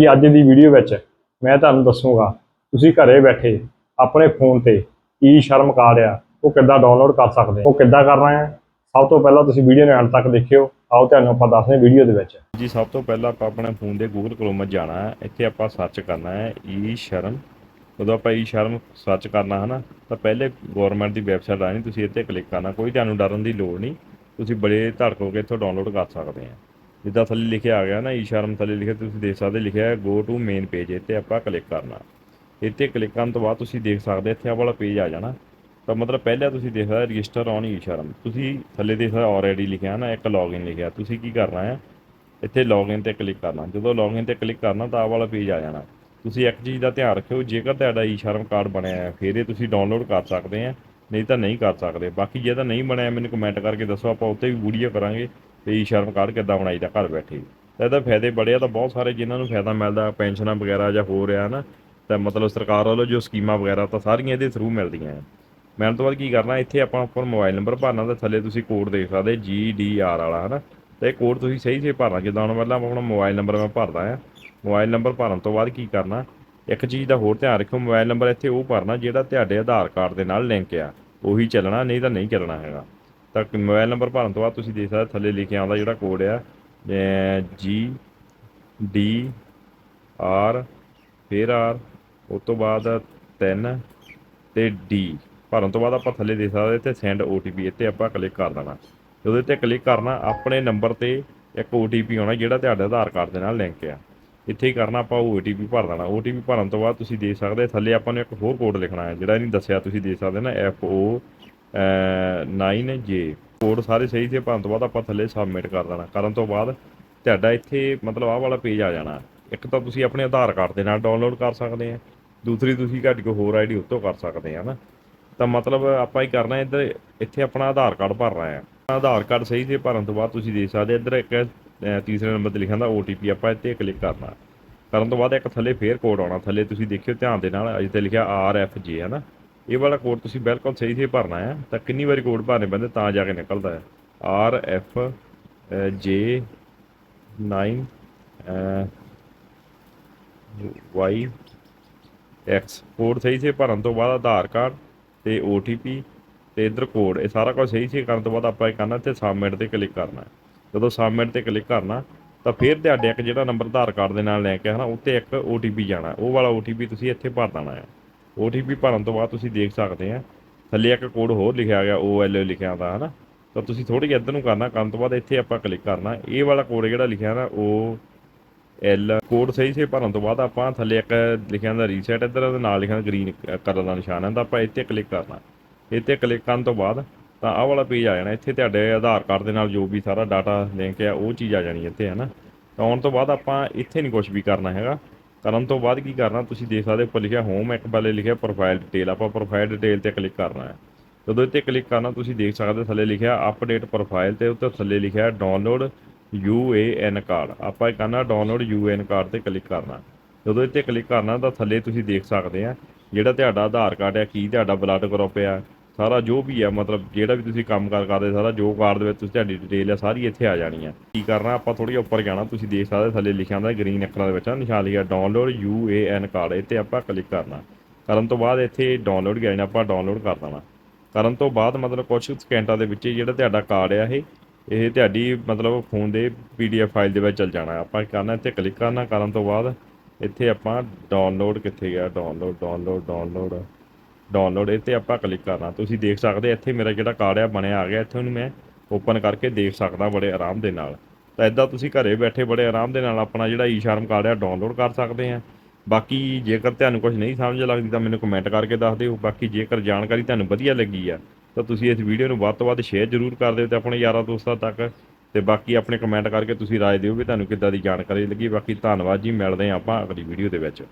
ਕਿ ਅੱਜ ਦੀ ਵੀਡੀਓ ਵਿੱਚ ਮੈਂ ਤੁਹਾਨੂੰ ਦੱਸੂਗਾ, ਤੁਸੀਂ ਘਰੇ ਬੈਠੇ ਆਪਣੇ ਫੋਨ ਤੇ ਈ ਸ਼ਰਮ ਕਾਰਡ ਆ, ਉਹ ਕਿੱਦਾਂ ਡਾਊਨਲੋਡ ਕਰ ਸਕਦੇ ਹੋ ਉਹ ਕਿੱਦਾਂ ਕਰਨਾ ਹੈ ਸਭ ਤੋਂ ਪਹਿਲਾਂ ਤੁਸੀਂ ਵੀਡੀਓ ਨੂੰ ਅੰਤ ਤੱਕ ਦੇਖਿਓ, ਆਓ ਤੁਹਾਨੂੰ ਆਪਾਂ ਦੱਸਦੇ ਹਾਂ ਵੀਡੀਓ ਦੇ ਵਿੱਚ। ਜੀ, ਸਭ ਤੋਂ ਪਹਿਲਾਂ ਆਪਾਂ ਆਪਣੇ ਫੋਨ ਦੇ ਗੂਗਲ Chrome 'ਚ ਜਾਣਾ ਹੈ, ਇੱਥੇ ਆਪਾਂ ਸਰਚ ਕਰਨਾ ਹੈ ਈ ਸ਼ਰਮ। ਜਦੋਂ ਆਪਾਂ ਈ ਸ਼ਰਮ ਸਰਚ ਕਰਨਾ ਹੈ ਨਾ, ਤਾਂ ਪਹਿਲੇ ਗਵਰਨਮੈਂਟ ਦੀ ਵੈਬਸਾਈਟ ਆਣੀ ਤੁਸੀਂ ਇੱਥੇ ਕਲਿੱਕ ਕਰਨਾ, ਕੋਈ ਤੁਹਾਨੂੰ ਡਰਨ ਦੀ ਲੋੜ ਨਹੀਂ, ਤੁਸੀਂ ਬੜੇ ਧੜਕ ਹੋ ਕੇ ਇੱਥੋਂ ਡਾਊਨਲੋਡ ਕਰ ਸਕਦੇ ਆ। ਜਿੱਦਾਂ ਥੱਲੇ ਲਿਖਿਆ ਆ ਗਿਆ ਨਾ, ਈ ਸ਼ਰਮ ਥੱਲੇ ਲਿਖਿਆ, ਤੁਸੀਂ ਦੇਖ ਸਕਦੇ, ਲਿਖਿਆ ਗੋ ਟੂ ਮੇਨ ਪੇਜ ਇੱਥੇ ਆਪਾਂ ਕਲਿੱਕ ਕਰਨਾ। ਇੱਥੇ ਕਲਿੱਕ ਕਰਨ ਤੋਂ ਬਾਅਦ ਤੁਸੀਂ ਦੇਖ ਸਕਦੇ, ਇੱਥੇ ਆਹ ਵਾਲਾ ਪੇਜ ਆ ਜਾਣਾ। ਤਾਂ ਮਤਲਬ ਪਹਿਲਾਂ ਤੁਸੀਂ ਦੇਖ ਸਕਦੇ ਰਜਿਸਟਰ ਔਨ ਈ ਸ਼ਰਮ। ਤੁਸੀਂ ਥੱਲੇ ਦੇਖ ਸਕਦੇ ਆਲਰੇਡੀ ਲਿਖਿਆ ਨਾ, ਇੱਕ ਲੌਗਇਨ ਲਿਖਿਆ। ਤੁਸੀਂ ਕੀ ਕਰਨਾ ਹੈ, ਇੱਥੇ ਲੌਗਇਨ ਤੇ ਕਲਿੱਕ ਕਰਨਾ। ਜਦੋਂ ਲੌਗਇਨ ਤੇ ਕਲਿੱਕ ਕਰਨਾ, ਤਾਂ ਆਹ ਵਾਲਾ ਪੇਜ ਆ ਜਾਣਾ। ਤੁਸੀਂ ਇੱਕ ਚੀਜ਼ ਦਾ ਧਿਆਨ ਰੱਖਿਓ, ਜੇਕਰ ਤੁਹਾਡਾ ਈ ਸ਼ਰਮ ਕਾਰਡ ਬਣਿਆ ਹੈ, ਫਿਰ ਇਹ ਤੁਸੀਂ ਡਾਊਨਲੋਡ ਕਰ ਸਕਦੇ ਆ ਨਹੀਂ ਤਾਂ ਨਹੀਂ ਕਰ ਸਕਦੇ। ਬਾਕੀ ਜੇ ਤਾਂ ਨਹੀਂ ਬਣਿਆ, ਮੈਨੂੰ ਕਮੈਂਟ ਕਰਕੇ ਦੱਸੋ, ਆਪਾਂ ਉੱਤੇ ਵੀ ਵੀਡੀਓ ਕਰਾਂਗੇ। ਵੀ ਸ਼ਰਮ ਕਾਰਡ ਕਿੱਦਾਂ ਬਣਾਈਦਾ ਘਰ ਬੈਠੇ। ਤਾਂ ਇਹਦਾ ਫਾਇਦੇ ਬੜੇ ਆ, ਤਾਂ ਬਹੁਤ ਸਾਰੇ ਜਿਨ੍ਹਾਂ ਨੂੰ ਫਾਇਦਾ ਮਿਲਦਾ, ਪੈਨਸ਼ਨਾਂ ਵਗੈਰਾ ਜਾਂ ਹੋ ਰਿਹਾ ਨਾ ਤਾਂ ਮਤਲਬ ਸਰਕਾਰ ਵੱਲੋਂ ਜੋ ਸਕੀਮਾਂ ਵਗੈਰਾ, ਤਾਂ ਸਾਰੀਆਂ ਇਹਦੇ ਥਰੂ ਮਿਲਦੀਆਂ ਆ। ਮਿਲਣ ਤੋਂ ਬਾਅਦ ਕੀ ਕਰਨਾ, ਇੱਥੇ ਆਪਾਂ ਉੱਪਰ ਮੋਬਾਈਲ ਨੰਬਰ ਭਰਨਾ, ਤਾਂ ਥੱਲੇ ਤੁਸੀਂ ਕੋਡ ਦੇਖ ਸਕਦੇ GDR ਵਾਲਾ, ਹਨਾ। ਤੇ ਇਹ ਕੋਡ ਤੁਸੀਂ ਸਹੀ ਸਹੀ ਭਰਨਾ, ਜਿੱਦਾਂ ਹੁਣ ਪਹਿਲਾਂ ਆਪਣਾ ਮੋਬਾਈਲ ਨੰਬਰ ਮੈਂ ਭਰਦਾ ਆ। ਮੋਬਾਈਲ ਨੰਬਰ ਭਰਨ ਤੋਂ ਬਾਅਦ ਕੀ ਕਰਨਾ, ਇੱਕ ਚੀਜ਼ ਦਾ ਹੋਰ ਧਿਆਨ ਰੱਖਿਓ, ਮੋਬਾਈਲ ਨੰਬਰ ਇੱਥੇ ਉਹ ਭਰਨਾ, ਜਿਹੜਾ ਤੁਹਾਡੇ ਆਧਾਰ ਕਾਰਡ ਦੇ ਨਾਲ ਲਿੰਕ ਆ। ਉਹੀ ਚੱਲਣਾ, ਨਹੀਂ ਤਾਂ ਨਹੀਂ ਚੱਲਣਾ ਹੈਗਾ। ਤਾਂ ਮੋਬਾਈਲ ਨੰਬਰ ਭਰਨ ਤੋਂ ਬਾਅਦ ਤੁਸੀਂ ਦੇਖ ਸਕਦੇ ਥੱਲੇ ਲਿਖਿਆ ਆਉਂਦਾ ਜਿਹੜਾ ਕੋਡ ਆ। ਜੀ ਡੀ ਆਰ ਫਿਰ ਆਰ ਉਸ ਤੋਂ ਬਾਅਦ 3 ਤੇ ਡੀ ਭਰਨ ਤੋਂ ਬਾਅਦ ਆਪਾਂ ਥੱਲੇ ਦੇ ਸਕਦੇ ਇੱਥੇ ਸੈਂਡ OTP ਇੱਥੇ ਆਪਾਂ ਕਲਿੱਕ ਕਰ ਦੇਣਾ। ਉਹਦੇ 'ਤੇ ਕਲਿੱਕ ਕਰਨਾ, ਆਪਣੇ ਨੰਬਰ ਤੇ ਇੱਕ OTP ਆਉਣਾ ਜਿਹੜਾ ਤੁਹਾਡੇ ਆਧਾਰ ਕਾਰਡ ਦੇ ਨਾਲ ਲਿੰਕ ਆ। ਇੱਥੇ ਹੀ ਕਰਨਾ, ਆਪਾਂ ਉਹ OTP ਭਰ ਦੇਣਾ। OTP ਭਰਨ ਤੋਂ ਬਾਅਦ ਤੁਸੀਂ ਦੇਖ ਸਕਦੇ ਥੱਲੇ ਆਪਾਂ ਨੂੰ ਇੱਕ ਹੋਰ ਕੋਡ ਲਿਖਣਾ ਹੈ, ਜਿਹੜਾ ਨਹੀਂ ਦੱਸਿਆ ਤੁਸੀਂ ਦੇ ਸਕਦੇ ਨਾ FO 9J ਕੋਡ ਸਾਰੇ ਸਹੀ ਸੀ ਭਰਨ ਤੋਂ ਬਾਅਦ ਆਪਾਂ ਥੱਲੇ ਸਬਮਿਟ ਕਰ ਦੇਣਾ। ਕਰਨ ਤੋਂ ਬਾਅਦ ਤੁਹਾਡਾ ਇੱਥੇ ਮਤਲਬ ਆਹ ਵਾਲਾ ਪੇਜ ਆ ਜਾਣਾ। ਇੱਕ ਤਾਂ ਤੁਸੀਂ ਆਪਣੇ ਆਧਾਰ ਕਾਰਡ ਦੇ ਨਾਲ ਡਾਊਨਲੋਡ ਕਰ ਸਕਦੇ ਆ। ਦੂਸਰੀ ਤੁਸੀਂ ਤੁਹਾਡੀ ਕੋਈ ਹੋਰ ਆਈਡੀ ਉੱਤੋਂ ਕਰ ਸਕਦੇ ਆ ਨਾ ਤਾਂ ਮਤਲਬ ਆਪਾਂ ਹੀ ਕਰਨਾ ਇੱਧਰ, ਇੱਥੇ ਆਪਣਾ ਆਧਾਰ ਕਾਰਡ ਭਰਨਾ ਹੈ ਆਧਾਰ ਕਾਰਡ ਸਹੀ ਸੀ, ਭਰਨ ਤੋਂ ਬਾਅਦ ਤੁਸੀਂ ਦੇਖ ਸਕਦੇ ਇੱਧਰ ਇੱਕ ਤੀਸਰੇ ਨੰਬਰ ਤੇ ਲਿਖਿਆ ਹੁੰਦਾ OTP ਆਪਾਂ ਇੱਥੇ ਕਲਿੱਕ ਕਰਨਾ। ਕਰਨ ਤੋਂ ਬਾਅਦ ਇੱਕ ਥੱਲੇ ਫੇਰ ਕੋਡ ਆਉਣਾ। ਥੱਲੇ ਤੁਸੀਂ ਦੇਖਿਓ ਧਿਆਨ ਦੇ ਨਾਲ, ਇੱਥੇ ਲਿਖਿਆ RFJ ਹੈ ਨਾ ਇਹ ਵਾਲਾ ਕੋਡ ਤੁਸੀਂ ਬਿਲਕੁਲ ਸਹੀ ਸਹੀ ਭਰਨਾ ਹੈ, ਤਾਂ ਕਿੰਨੀ ਵਾਰੀ ਕੋਡ ਭਰਨੇ ਪੈਂਦੇ, ਤਾਂ ਜਾ ਕੇ ਨਿਕਲਦਾ ਹੈ। ਜੇ 9 ਵਾਈ ਐਕਸ ਕੋਡ ਸਹੀ ਸੀ ਭਰਨ ਤੋਂ ਬਾਅਦ ਆਧਾਰ ਕਾਰਡ ਤੇ OTP ਤੇ ਇਧਰ ਕੋਡ ਇਹ ਸਾਰਾ ਕੁਝ ਸਹੀ ਸੀ ਕਰਨ ਤੋਂ ਬਾਅਦ ਆਪਾਂ ਇਹ ਕਰਨਾ ਤੇ ਸਬਮਿਟ ਤੇ ਕਲਿੱਕ ਕਰਨਾ ਜਦੋਂ ਸਬਮਿਟ ਤੇ ਕਲਿੱਕ ਕਰਨਾ, ਤਾਂ ਫਿਰ ਤੁਹਾਡੇ ਇੱਕ ਜਿਹੜਾ ਨੰਬਰ ਆਧਾਰ ਕਾਰਡ ਦੇ ਨਾਲ ਲੈ ਕੇ ਹਨਾ, ਉੱਤੇ ਇੱਕ OTP ਜਾਣਾ ਉਹ ਵਾਲਾ OTP ਤੁਸੀਂ ਇੱਥੇ ਭਰ ਦੇਣਾ ਹੈ। OTP ਭਰਨ ਤੋਂ ਬਾਅਦ ਤੁਸੀਂ ਦੇਖ ਸਕਦੇ ਆ। ਥੱਲੇ ਇੱਕ ਕੋਡ ਹੋਰ ਲਿਖਿਆ ਗਿਆ OL ਲਿਖਿਆ ਹੁੰਦਾ ਹਨਾ? ਤਾਂ ਤੁਸੀਂ ਥੋੜੀ ਜਿਹੀ ਇੱਧਰ ਨੂੰ ਕਰਨਾ, ਕਰਨ ਤੋਂ ਬਾਅਦ ਇੱਥੇ ਆਪਾਂ ਕਲਿੱਕ ਕਰਨਾ। ਇਹ ਵਾਲਾ ਕੋਡ ਜਿਹੜਾ ਲਿਖਿਆ ਨਾ ਉਹ ਐਲ ਕੋਡ ਸਹੀ ਸੇ ਭਰਨ ਤੋਂ ਬਾਅਦ ਆਪਾਂ ਥੱਲੇ ਇੱਕ ਲਿਖਿਆ ਹੁੰਦਾ ਰੀਸੈਟ ਇੱਧਰ, ਉਹਦੇ ਨਾਲ ਲਿਖਿਆ ਗ੍ਰੀਨ ਕਲਰ ਦਾ ਨਿਸ਼ਾਨ ਹੈ ਤਾਂ ਆਪਾਂ ਇੱਥੇ ਕਲਿੱਕ ਕਰਨਾ। ਇੱਥੇ ਕਲਿੱਕ ਕਰਨ ਤੋਂ ਬਾਅਦ ਤਾਂ ਆਹ ਵਾਲਾ ਪੇਜ ਆ ਜਾਣਾ। ਇੱਥੇ ਤੁਹਾਡੇ ਆਧਾਰ ਕਾਰਡ ਦੇ ਨਾਲ ਜੋ ਵੀ ਸਾਰਾ ਡਾਟਾ ਲਿੰਕ ਆ, ਉਹ ਚੀਜ਼ ਆ ਜਾਣੀ ਇੱਥੇ ਹੈ ਨਾ ਤਾਂ ਆਉਣ ਤੋਂ ਬਾਅਦ ਆਪਾਂ ਇੱਥੇ ਨਹੀਂ ਕੁਝ ਵੀ ਕਰਨਾ ਹੈਗਾ। ਕਰਨ ਤੋਂ ਬਾਅਦ ਕੀ ਕਰਨਾ, ਤੁਸੀਂ ਦੇਖ ਸਕਦੇ ਉੱਪਰ ਲਿਖਿਆ ਹੋਮ ਇੱਕ ਵਾਲੇ ਲਿਖਿਆ ਪ੍ਰੋਫਾਈਲ ਡਿਟੇਲ ਆਪਾਂ ਪ੍ਰੋਫਾਈਲ ਡਿਟੇਲ ਤੇ ਕਲਿੱਕ ਕਰਨਾ ਹੈ। ਜਦੋਂ ਇੱਥੇ ਕਲਿੱਕ ਕਰਨਾ, ਤੁਸੀਂ ਦੇਖ ਸਕਦੇ ਥੱਲੇ ਲਿਖਿਆ ਅਪਡੇਟ ਪ੍ਰੋਫਾਈਲ ਤੇ ਉੱਤੇ ਥੱਲੇ ਲਿਖਿਆ ਡਾਊਨਲੋਡ UAN ਕਾਰਡ ਆਪਾਂ ਇਹ ਕਰਨਾ ਡਾਊਨਲੋਡ UAN ਕਾਰਡ ਤੇ ਕਲਿੱਕ ਕਰਨਾ। ਜਦੋਂ ਇੱਥੇ ਕਲਿੱਕ ਕਰਨਾ ਤਾਂ ਥੱਲੇ ਤੁਸੀਂ ਦੇਖ ਸਕਦੇ ਆ ਜਿਹੜਾ ਤੁਹਾਡਾ ਆਧਾਰ ਕਾਰਡ ਆ, ਕੀ ਤੁਹਾਡਾ ਬਲੱਡ ਗਰੁੱਪ ਆ ਸਾਰਾ ਜੋ ਵੀ ਹੈ ਮਤਲਬ ਜਿਹੜਾ ਵੀ ਤੁਸੀਂ ਕੰਮ ਕਾਰ ਕਰਦੇ, ਸਾਰਾ ਜੋ ਕਾਰਡ ਦੇ ਵਿੱਚ ਤੁਸੀਂ ਤੁਹਾਡੀ ਡਿਟੇਲ ਹੈ ਸਾਰੀ ਇੱਥੇ ਆ ਜਾਣੀ ਹੈ ਕੀ ਕਰਨਾ, ਆਪਾਂ ਥੋੜੀ ਉੱਪਰ ਜਾਣਾ, ਤੁਸੀਂ ਦੇਖ ਸਕਦੇ ਥੱਲੇ ਲਿਖਿਆ ਹੁੰਦਾ ਗ੍ਰੀਨ ਅੱਖਰਾਂ ਦੇ ਵਿੱਚ ਨਾ ਨਿਸ਼ਾਨ ਲਿਖਿਆ ਡਾਊਨਲੋਡ UAN ਕਾਰਡ ਇੱਥੇ ਆਪਾਂ ਕਲਿੱਕ ਕਰਨਾ। ਕਰਨ ਤੋਂ ਬਾਅਦ ਇੱਥੇ ਡਾਊਨਲੋਡ ਗਿਆ ਨਾ ਆਪਾਂ ਡਾਊਨਲੋਡ ਕਰ ਦੇਣਾ। ਕਰਨ ਤੋਂ ਬਾਅਦ ਮਤਲਬ ਕੁਝ ਸਕਿੰਟਾਂ ਦੇ ਵਿੱਚ ਜਿਹੜਾ ਤੁਹਾਡਾ ਕਾਰਡ ਆ, ਇਹ ਇਹ ਤੁਹਾਡੀ ਮਤਲਬ ਫੋਨ ਦੇ PDF ਫਾਈਲ ਦੇ ਵਿੱਚ ਚਲ ਜਾਣਾ। ਆਪਾਂ ਕੀ ਕਰਨਾ, ਇੱਥੇ ਕਲਿੱਕ ਕਰਨਾ, ਕਰਨ ਤੋਂ ਬਾਅਦ ਇੱਥੇ ਆਪਾਂ ਡਾਊਨਲੋਡ ਕਿੱਥੇ ਗਿਆ ਡਾਊਨਲੋਡ ਡਾਊਨਲੋਡ ਡਾਊਨਲੋਡ ਡਾਊਨਲੋਡ ਇਹ ਇੱਥੇ ਆਪਾਂ ਕਲਿੱਕ ਕਰਨਾ। ਤੁਸੀਂ ਦੇਖ ਸਕਦੇ ਇੱਥੇ ਮੇਰਾ ਜਿਹੜਾ ਕਾਰਡ ਆ, ਬਣਿਆ ਆ ਗਿਆ। ਇੱਥੇ ਉਹਨੂੰ ਮੈਂ ਓਪਨ ਕਰਕੇ ਦੇਖ ਸਕਦਾ ਬੜੇ ਆਰਾਮ ਦੇ ਨਾਲ। ਤਾਂ ਇਦਾਂ ਤੁਸੀਂ ਘਰੇ ਬੈਠੇ ਬੜੇ ਆਰਾਮ ਦੇ ਨਾਲ ਆਪਣਾ ਜਿਹੜਾ ਈ-ਸ਼ਰਮ ਕਾਰਡ ਆ ਡਾਊਨਲੋਡ ਕਰ ਸਕਦੇ ਆ। ਬਾਕੀ ਜੇਕਰ ਤੁਹਾਨੂੰ ਕੁਝ ਨਹੀਂ ਸਮਝ ਲੱਗਦੀ ਤਾਂ ਮੈਨੂੰ ਕਮੈਂਟ ਕਰਕੇ ਦੱਸ ਦਿਓ। ਬਾਕੀ ਜੇਕਰ ਜਾਣਕਾਰੀ ਤੁਹਾਨੂੰ ਵਧੀਆ ਲੱਗੀ ਆ, ਤਾਂ ਤੁਸੀਂ ਇਸ ਵੀਡੀਓ ਨੂੰ ਵੱਧ ਤੋਂ ਵੱਧ ਸ਼ੇਅਰ ਜ਼ਰੂਰ ਕਰ ਦਿਓ ਤੇ ਆਪਣੇ ਯਾਰਾਂ ਦੋਸਤਾਂ ਤੱਕ ਤੇ ਬਾਕੀ ਆਪਣੇ ਕਮੈਂਟ ਕਰਕੇ ਤੁਸੀਂ ਰਾਏ ਦਿਓ ਵੀ ਤੁਹਾਨੂੰ ਕਿੱਦਾਂ ਦੀ ਜਾਣਕਾਰੀ ਲੱਗੀ। ਬਾਕੀ ਧੰਨਵਾਦ ਜੀ, ਮਿਲਦੇ ਹਾਂ ਆਪਾਂ ਅਗਲੀ ਵੀਡੀਓ ਦੇ ਵਿੱਚ।